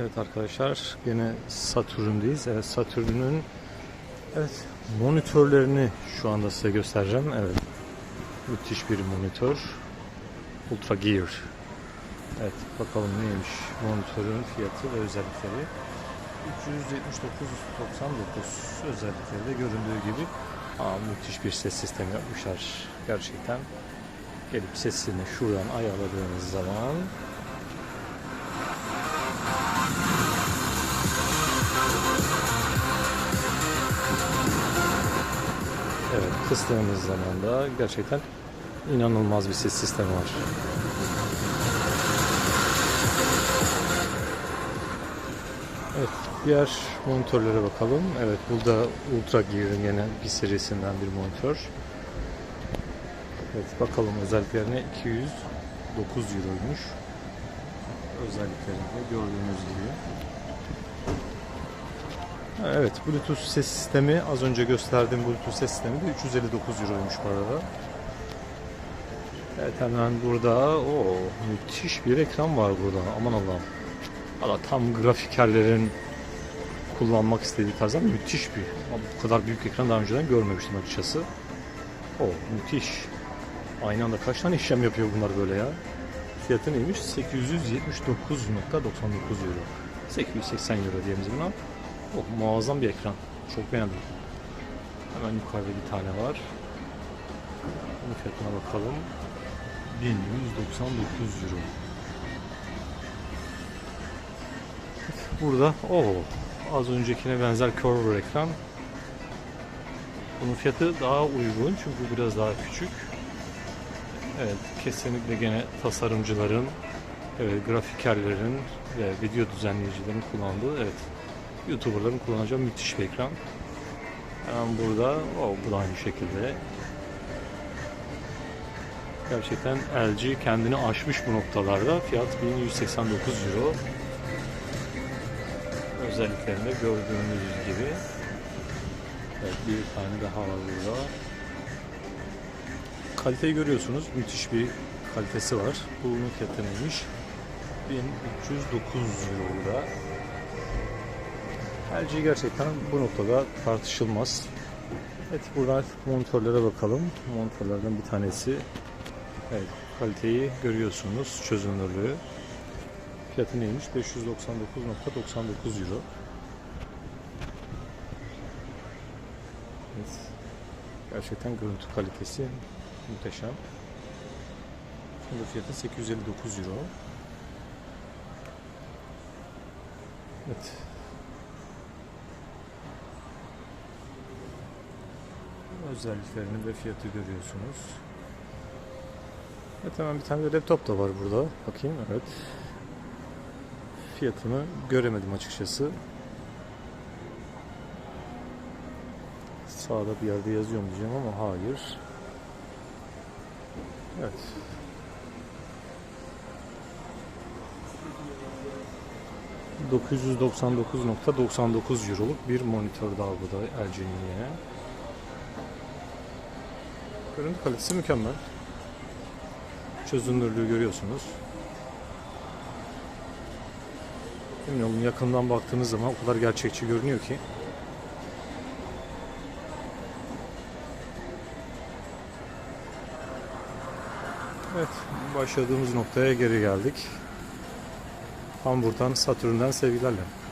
Evet arkadaşlar yine Satürn'deyiz. Evet Satürn'ün evet monitörlerini şu anda size göstereceğim. Evet. Müthiş bir monitör. Ultra Gear. Evet bakalım neymiş monitörün fiyatı ve özellikleri. 379.99 özellikleri de göründüğü gibi Aa, müthiş bir ses sistemi yapmışlar gerçekten. Gelip sesini şuradan ayarladığınız zaman Evet, kıstığımız zaman da gerçekten inanılmaz bir ses sistemi var. Evet, diğer monitörlere bakalım. Evet, burada Ultra Gear'ın yine bir serisinden bir monitör. Evet, bakalım özelliklerine 209 Euro'ymuş. Özelliklerinde gördüğünüz gibi. Evet, Bluetooth ses sistemi az önce gösterdiğim Bluetooth ses sistemi de 359 Euro'ymuş bu arada. Evet hemen burada o müthiş bir ekran var burada. Aman Allah'ım. Valla tam grafikerlerin kullanmak istediği tarzda müthiş bir. Bu kadar büyük ekran daha önceden görmemiştim açıkçası. O müthiş. Aynı anda kaç tane işlem yapıyor bunlar böyle ya? Fiyatı neymiş? 879.99 euro. 880 euro diyelim buna. Oh, muazzam bir ekran. Çok beğendim. Hemen yukarıda bir tane var. Bunun fiyatına bakalım. 1199 euro. Burada o az öncekine benzer curve ekran. Bunun fiyatı daha uygun çünkü biraz daha küçük. Evet kesinlikle gene tasarımcıların, evet, grafikerlerin ve video düzenleyicilerin kullandığı evet YouTuber'ların kullanacağı müthiş bir ekran. Hemen burada, o bu da aynı şekilde. Gerçekten LG kendini aşmış bu noktalarda. Fiyat 1189 euro. Özelliklerinde gördüğünüz gibi. Evet, bir tane daha var burada. Kaliteyi görüyorsunuz. Müthiş bir kalitesi var. Bunun fiyatı neymiş? 1309 euro burada. LG gerçekten bu noktada tartışılmaz. Evet buradan monitörlere bakalım. Monitörlerden bir tanesi. Evet kaliteyi görüyorsunuz. Çözünürlüğü. Fiyatı neymiş? 599.99 euro. Evet. Gerçekten görüntü kalitesi muhteşem. Şimdi fiyatı 859 euro. Evet. Özelliklerini ve fiyatı görüyorsunuz. Evet hemen bir tane de laptop da var burada. Bakayım evet. Fiyatını göremedim açıkçası. Sağda bir yerde yazıyor mu diyeceğim ama hayır. Evet. ...999.99 Euro'luk bir monitör daha bu da LG'nin yine. Görüntü kalitesi mükemmel. Çözünürlüğü görüyorsunuz. Bilmiyorum yakından baktığınız zaman o kadar gerçekçi görünüyor ki. Evet, başladığımız noktaya geri geldik. Hamburg'dan, Satürn'den sevgilerle.